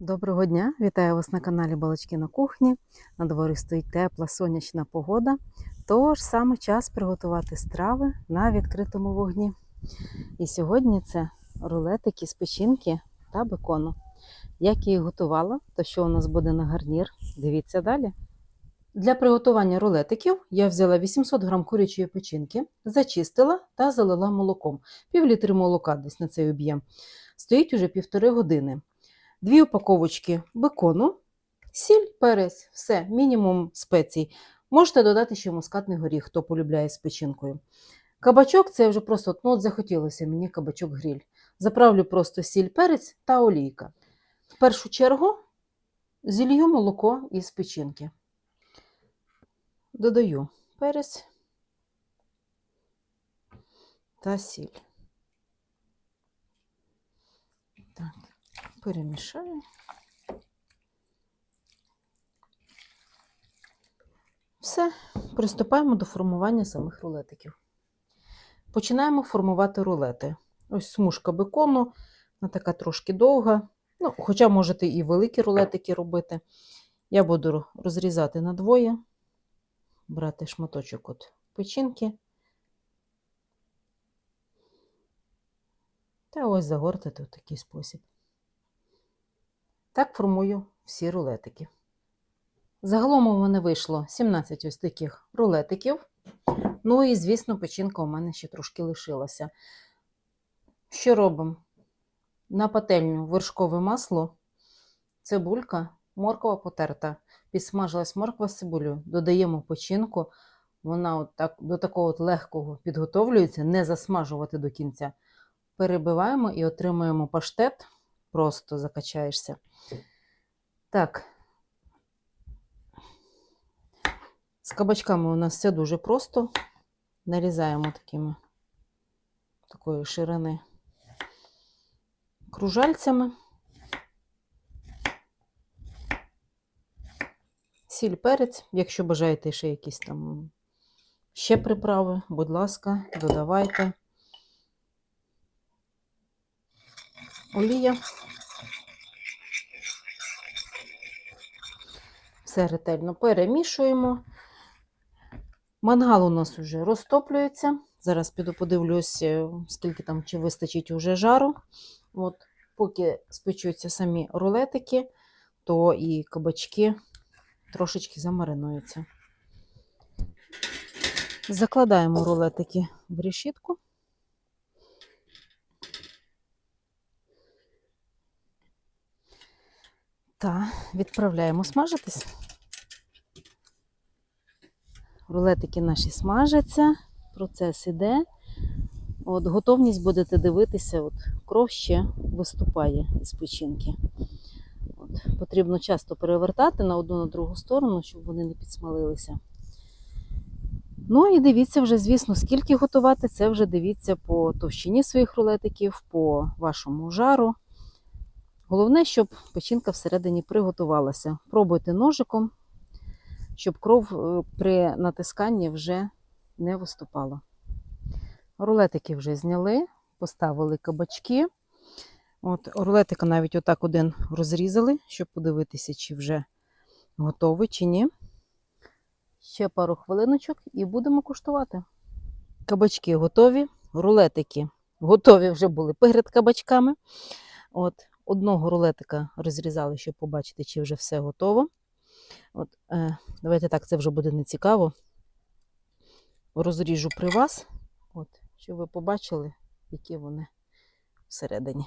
Доброго дня! Вітаю вас на каналі Балачки на кухні. На дворі стоїть тепла сонячна погода. Тож саме час приготувати страви на відкритому вогні. І сьогодні це рулетики з печінки та бекону. Як я їх готувала, то що у нас буде на гарнір, дивіться далі. Для приготування рулетиків я взяла 800 г курячої печінки, зачистила та залила молоком. Пів літри молока десь на цей об'єм. Стоїть уже півтори години. Дві упаковочки бекону, сіль, перець, все, мінімум спецій. Можете додати ще мускатний горіх, хто полюбляє з печінкою. Кабачок це вже просто ну, от захотілося мені кабачок гріль. Заправлю просто сіль, перець та олійка. В першу чергу зілью молоко із печінки. Додаю перець та сіль. Так, перемішаю. Все, приступаємо до формування самих рулетиків. Починаємо формувати рулети. Ось смужка бекону, вона така трошки довга. Ну, хоча можете і великі рулетики робити. Я буду розрізати на двоє, брати шматочок от печінки. Та ось загортати в такий спосіб. Так формую всі рулетики. Загалом у мене вийшло 17 ось таких рулетиків. Ну і, звісно, печінка у мене ще трошки лишилася. Що робимо? На пательню вершкове масло, цибулька, морква потерта. Підсмажилась морква з цибулею, додаємо печінку. Вона от так, до такого от легкого підготовлюється, не засмажувати до кінця. Перебиваємо і отримуємо паштет. Просто закачаєшся. Так. З кабачками у нас все дуже просто. Нарізаємо такими такої ширини кружальцями. Сіль, перець, якщо бажаєте ще якісь там ще приправи, будь ласка, додавайте. Олія. Все ретельно перемішуємо. Мангал у нас вже розтоплюється. Зараз піду подивлюсь, е, скільки там чи вистачить уже жару. От, поки спечуться самі рулетики, то і кабачки трошечки замаринуються. Закладаємо рулетики в решітку. Та відправляємо смажитись. Рулетики наші смажаться, процес іде. От, готовність будете дивитися, от, кров ще виступає із печінки. От, потрібно часто перевертати на одну на другу сторону, щоб вони не підсмалилися. Ну і дивіться вже, звісно, скільки готувати, це вже дивіться по товщині своїх рулетиків, по вашому жару. Головне, щоб печінка всередині приготувалася. Пробуйте ножиком, щоб кров е, при натисканні вже не виступала. Рулетики вже зняли, поставили кабачки. От, Рулетика навіть отак один розрізали, щоб подивитися, чи вже готовий, чи ні. Ще пару хвилиночок і будемо куштувати. Кабачки готові, рулетики готові вже були перед кабачками. От, Одного рулетика розрізали, щоб побачити, чи вже все готово. От, е, Давайте так, це вже буде нецікаво. Розріжу при вас, от, щоб ви побачили, які вони всередині.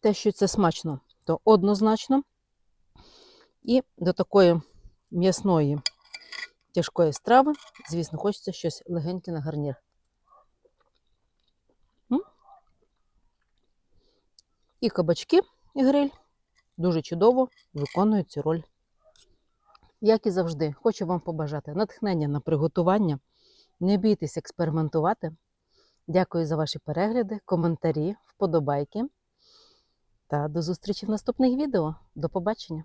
Те, що це смачно, то однозначно. І до такої м'ясної тяжкої страви, звісно, хочеться щось легеньке на гарнір. І кабачки і гриль дуже чудово виконують цю роль. Як і завжди, хочу вам побажати натхнення на приготування. Не бійтесь експериментувати. Дякую за ваші перегляди, коментарі, вподобайки. Та до зустрічі в наступних відео. До побачення!